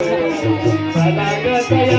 चला ग दयानो चला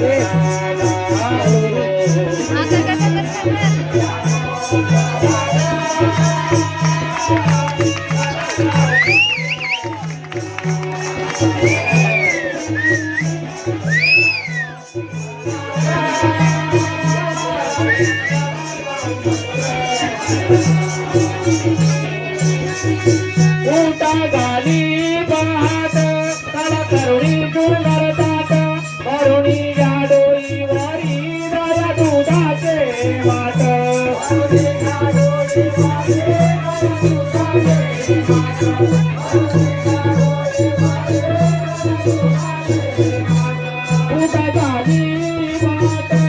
Yeah. Maria.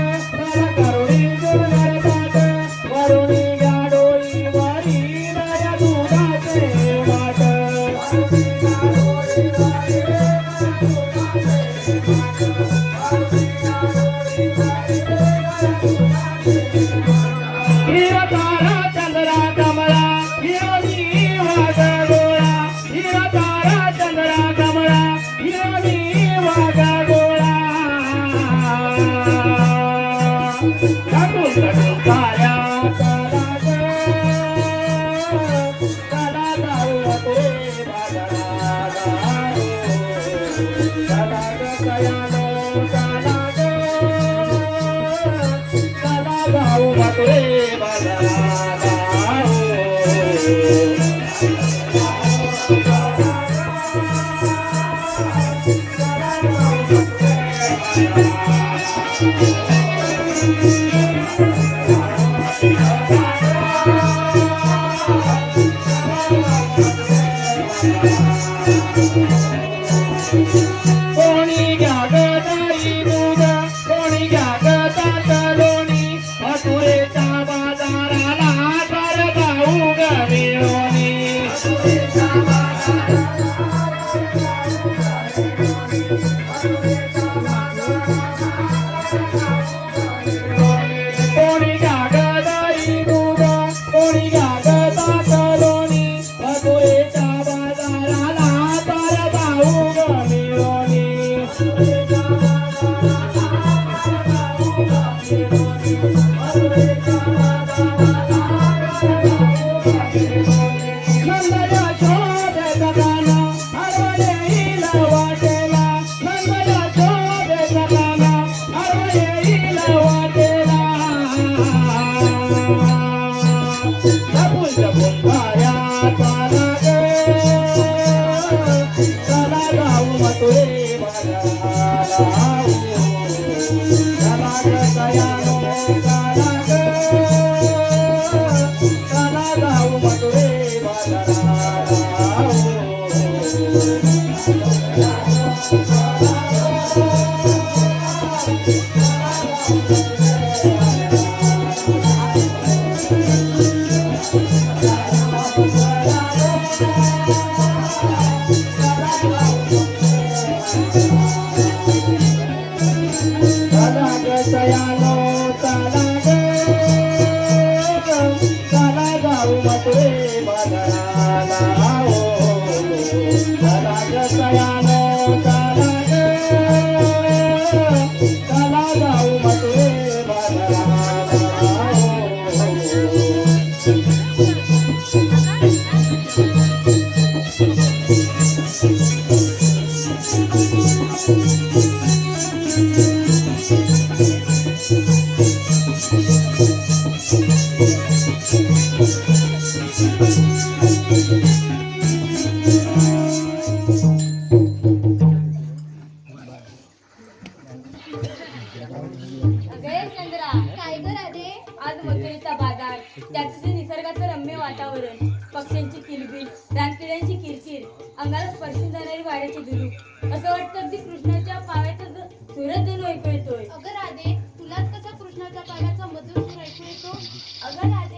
अगं काय ग आज मथुरेचा बाजार. त्याचं ते निसर्गाचं रम्य वातावरण पक्ष्यांची किलबिट रानकिड्यांची किरकिर अंगाला स्पर्शून जाणारी वाड्याची धुरू असं वाटतं अगदी कृष्णाच्या पाव्याचा सुरत जणू ऐकू येतोय. अगं राधे तुला कसा कृष्णाच्या पाव्याचा मधुर ऐकू येतो? अगं राधे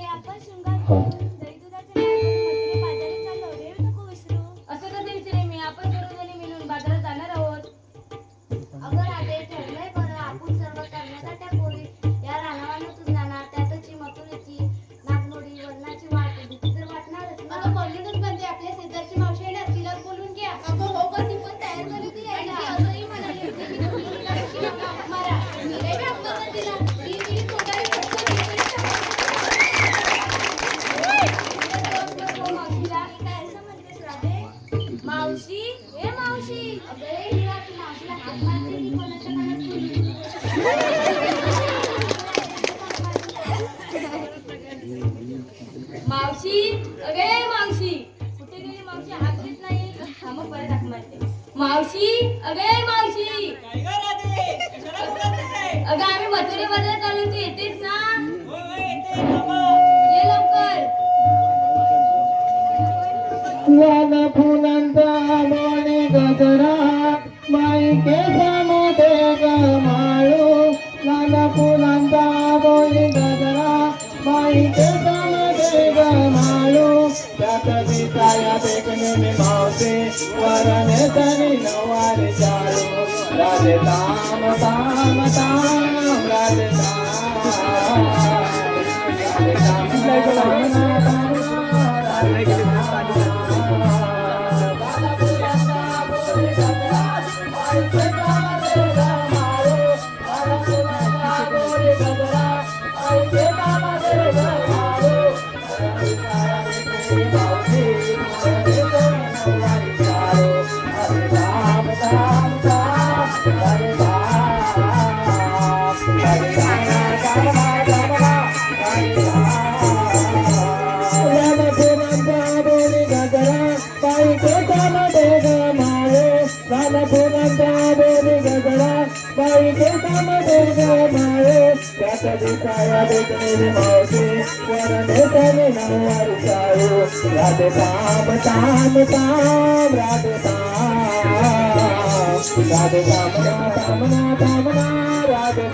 मावशी? अगे मावशी. अगं आम्ही मथुरे बदल चालू तू येतेस ना? ये लवकर. फुलांचा माने गजरा माई केसामध्ये गमाळू लाला फुलांचा बोली गजरा माई कविताया देखने में भाव से वरण धनी नवार चारो राधे ताम ताम ताम राधे ताम राधे ताम Radha Ram, Radha Radha Radha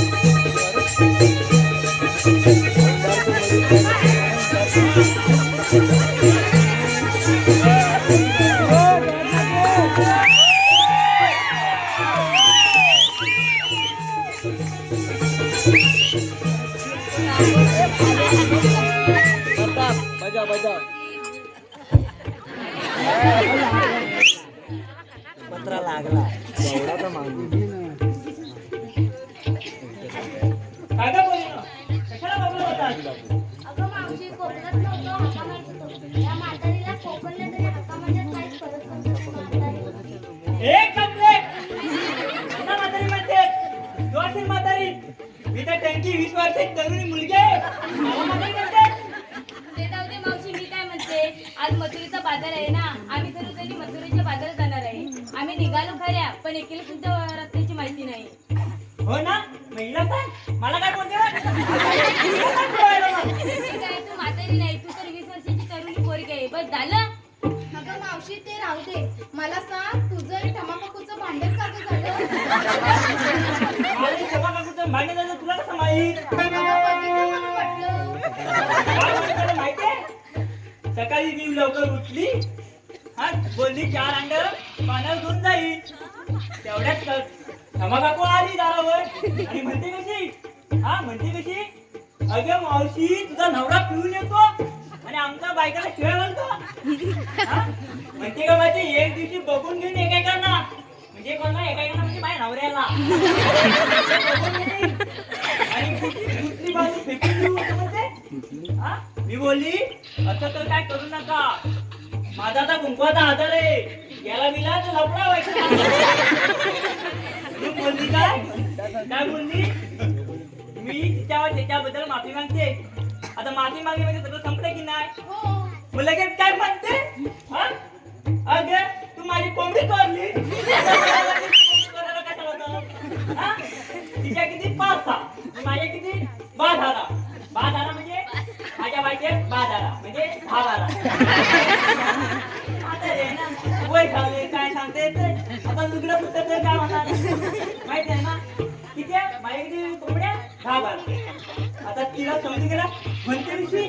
मी तर टँकी वीस वर्षाची तरुणी मुलगी आहे. ते जाऊ दे मावशी मी काय म्हणते? आज मजुरीचा बाजार आहे ना. आम्ही सर्व तरी मथुरीच्या बाजारात जाणार आहे. आम्ही निघालो खऱ्या पण एकीला सुद्धा रस्त्याची माहिती नाही. हो ना? महिला पण? मला काय बोलते तू म्हातारी नाही तू तर वीस वर्षाची तरुण पोरगी आहे. बस झालं. अगं मावशी ते राहू दे. मला सांग तुझं हे भांडण का झालं? मान्य झालं तुला कसं माहीत? काय तुला माहितीये सकाळी मी लवकर उठली. हा बोलली चार अंड पाण्यावर घेऊन जाईल तेवढ्यात क्षमा काकू आली दारावर. आणि म्हणते कशी? हा म्हणते कशी? अगं मावशी तुझा नवरा पिऊन येतो आणि आमच्या बायकाला खेळ घालतो. म्हणते का माझे एक दिवशी बघून घेऊन एकेकांना म्हणजे कोणा एकेकांना म्हणजे माझ्या नवऱ्याला. आणि दुसरी बाजू फेकून देऊ असं म्हणते हा? मी बोलली असं तर काय करू नका. माझा आता कुंकवाचा आधार आहे. याला मिला तर लपडा व्हायचा तू बोलली काय? काय बोलली? मी तिच्यावर त्याच्याबद्दल माफी मागते. आता माफी मागली म्हणजे सगळं संपलं की नाही? हो. मग लगेच काय म्हणते? हा? अगं माझी कोंबडी करली तिच्या किती पाच सहा माझ्या किती बाधारा बाधारा म्हणजे माझ्या बायचे बाधारा म्हणजे दहा बारा आता रे ना वय झाले काय सांगते आता लुगडं सुद्धा तर काय होणार? माहीत आहे ना? किती माझ्या किती कोंबड्या दहा बारा आता तिला समजून गेला म्हणते विषयी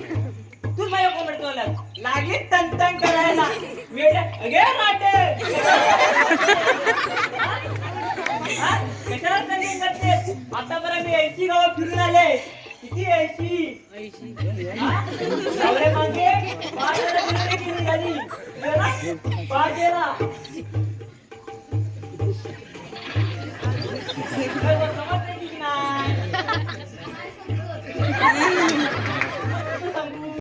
तू माझ्या कोंबड टोला लागली तन तन करायला गे माटे. आता बरं करते आतापर्यंत मी ऐंशी गाव फिरून आले. किती ऐंशी मागे. पाच वेळा की नाही?